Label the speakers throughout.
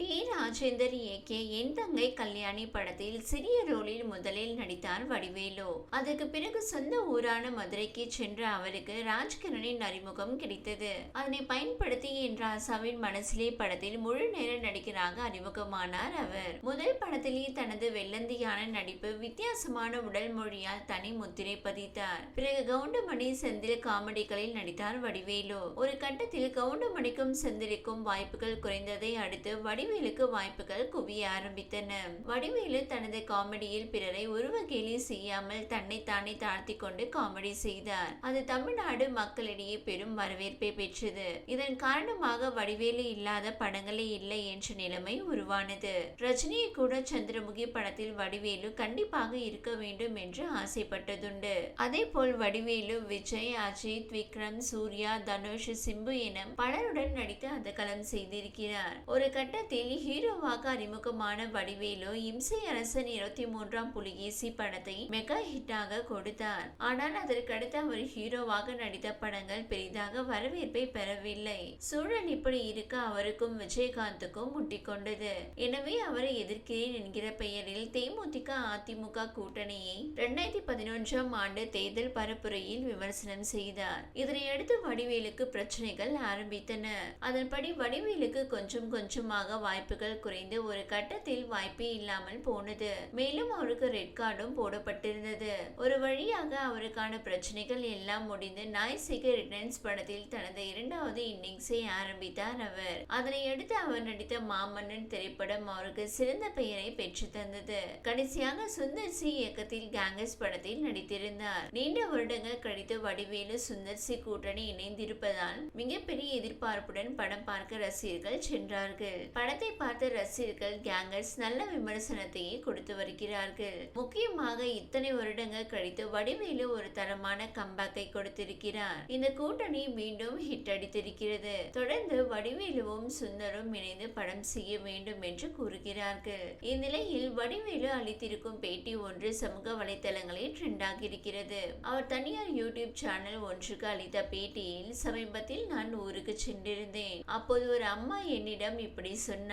Speaker 1: D Rajendar இயக்கிய என் தங்கை கல்யாணி படத்தில் சிறிய ரோலில் முதலில் நடித்தார் வடிவேலு. அதற்கு பிறகு சொந்த ஊரான மதுரைக்கு சென்ற அவருக்கு ராஜ்கிரணின் அறிமுகம் கிடைத்தது. அதனை பயன்படுத்தி என் ராசாவின் மனசிலே படத்தில் முழு நேர நடிகராக அறிமுகமானார் அவர். முதல் படத்திலேயே தனது வெள்ளந்தியான நடிப்பு வித்தியாசமான உடல் மொழியால் தனி முத்திரை பதித்தார். பிறகு கவுண்டமணி செந்தில் காமெடிகளில் நடித்தார் வடிவேலு. ஒரு கட்டத்தில் கவுண்டமணிக்கும் செந்திலுக்கும் வாய்ப்புகள் குறைந்ததை அடுத்து வடி வடிவேலுக்கு வாய்ப்புகள் குவிய ஆரம்பித்தன. வடிவேலு தனது காமெடியில் பிறரை உருவ கேலி செய்யாமல் தன்னைத்தானே தாழ்த்தி கொண்டு காமெடி செய்தார். அது தமிழ்நாடு மக்களிடையே பெரும் வரவேற்பை பெற்றது. இதன் காரணமாக வடிவேலு இல்லாத படங்களே இல்லை என்ற நிலைமை உருவானது. ரஜினியை கூட சந்திரமுகி படத்தில் வடிவேலு கண்டிப்பாக இருக்க வேண்டும் என்று ஆசைப்பட்டதுண்டு. அதே போல் வடிவேலு விஜய் அஜித் விக்ரம் சூர்யா தனுஷ் சிம்பு என பலருடன் நடித்து அதகலம் செய்திருக்கிறார். ஒரு கட்டத்தில் ஹீரோவாக அறிமுகமான வடிவேலு இம்சை அரசன் இருபத்தி மூன்றாம் புலிகேசி படத்தை மெகா ஹிட்டாக கொடுத்தார். ஆனால் அதற்கடுத்து அவர் ஹீரோவாக நடித்த படங்கள் பெரிதாக வரவேற்பை பெறவில்லை. சூழல் இப்படி இருக்க அவருக்கும் விஜயகாந்துக்கும் முட்டிக்கொண்டது. எனவே அவரை எதிர்க்கிறேன் என்கிற பெயரில் தேமுதிக அதிமுக கூட்டணியை இரண்டாயிரத்தி பதினொன்றாம் ஆண்டு தேர்தல் பரப்புரையில் விமர்சனம் செய்தார். இதனையடுத்து வடிவேலுக்கு பிரச்சனைகள் ஆரம்பித்தன. அதன்படி வடிவேலுக்கு கொஞ்சம் கொஞ்சமாக வாய்ப்புகள் குறைந்து ஒரு கட்டத்தில் வாய்ப்பே இல்லாமல் போனது. மேலும் அவருக்கு ரெட் கார்டும் போடப்பட்டிருந்தது. ஒரு வழியாக அவருக்கான பிரச்சனைகள் எல்லாம் முடிந்து நாய்சிக்கு ரிட்டர்ன்ஸ் படத்தில் தனது இரண்டாவது இன்னிங்ஸை ஆரம்பித்தார் அவர். அதனை அடுத்து அவர் நடித்த மாமன்னன் திரைப்படம் அவருக்கு சிறந்த பெயரை பெற்று தந்தது. கடைசியாக சுந்தர் சி இயக்கத்தில் கேங்கஸ் படத்தில் நடித்திருந்தார். நீண்ட வருடங்கள் கழித்து வடிவேலு சுந்தர் சி கூட்டணி இணைந்திருப்பதால் மிகப்பெரிய எதிர்பார்ப்புடன் படம் பார்க்க ரசிகர்கள் சென்றார்கள். படத்தை பார்த்த ரசிகர்கள் கேங்கர்ஸ் நல்ல விமர்சனத்தையே கொடுத்து வருகிறார்கள். முக்கியமாக இத்தனை வருடங்கள் கழித்து வடிவேலு ஒரு தரமான கம்பேக்கை கொடுத்திருக்கிறார். இந்த கூட்டணி மீண்டும் ஹிட் அடித்திருக்கிறது. தொடர்ந்து வடிவேலுவும் சுந்தரும் இணைந்து படம் செய்ய வேண்டும் என்று கூறுகிறார்கள். இந்நிலையில் வடிவேலு அளித்திருக்கும் பேட்டி ஒன்று சமூக வலைதளங்களில் ட்ரெண்ட் ஆகியிருக்கிறது. அவர் தனியார் யூடியூப் சேனல் ஒன்றுக்கு அளித்த பேட்டியில் சமீபத்தில் நான் ஊருக்கு சென்றிருந்தேன். அப்போது ஒரு அம்மா என்னிடம் இப்படி சொன்னார்.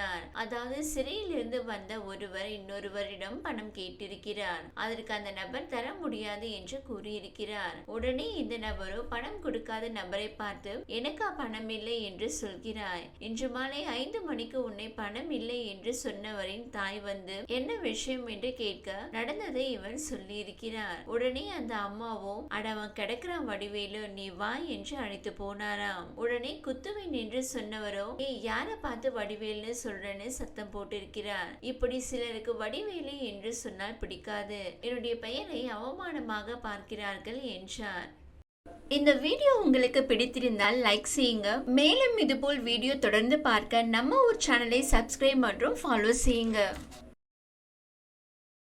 Speaker 1: அதாவது சிறையிலிருந்து வந்த ஒருவர் இன்னொருவரிடம் பணம் கேட்டிருக்கிறார். அதற்கு அந்த நபர் தர முடியாது என்று கூறியிருக்கிறார். உடனே இந்த நபரோ பணம் கொடுக்காத நபரை பார்த்து எனக்கா பணம் இல்லை என்று சொல்கிறாய். இன்று மாலை ஐந்து மணிக்கு உன்னை பணம் இல்லை என்று சொன்னவரின் தாய் வந்து என்ன விஷயம் என்று கேட்க நடந்ததை இவர் சொல்லியிருக்கிறார். உடனே அந்த அம்மாவோ அடவன் கிடக்கிறான் வடிவேலு நீ வா என்று அழைத்து போனாராம். உடனே குத்துவின் என்று சொன்னவரோ நீ யார பார்த்து வடிவேல்னு சொல்றேன்னு சத்தம் போட்டிருக்கிறார். இப்படி சிலருக்கு வடிவேலு என்று சொன்னால் பிடிக்காது. என்னுடைய பெயரை அவமானமாக பார்க்கிறார்கள் என்றார். இந்த வீடியோ உங்களுக்கு பிடித்திருந்தால் லைக் செய்யுங்க. மேலும் இதுபோல் வீடியோ தொடர்ந்து பார்க்க நம்ம ஊர் சேனலை சப்ஸ்கிரைப் மற்றும் ஃபாலோ செய்யுங்க.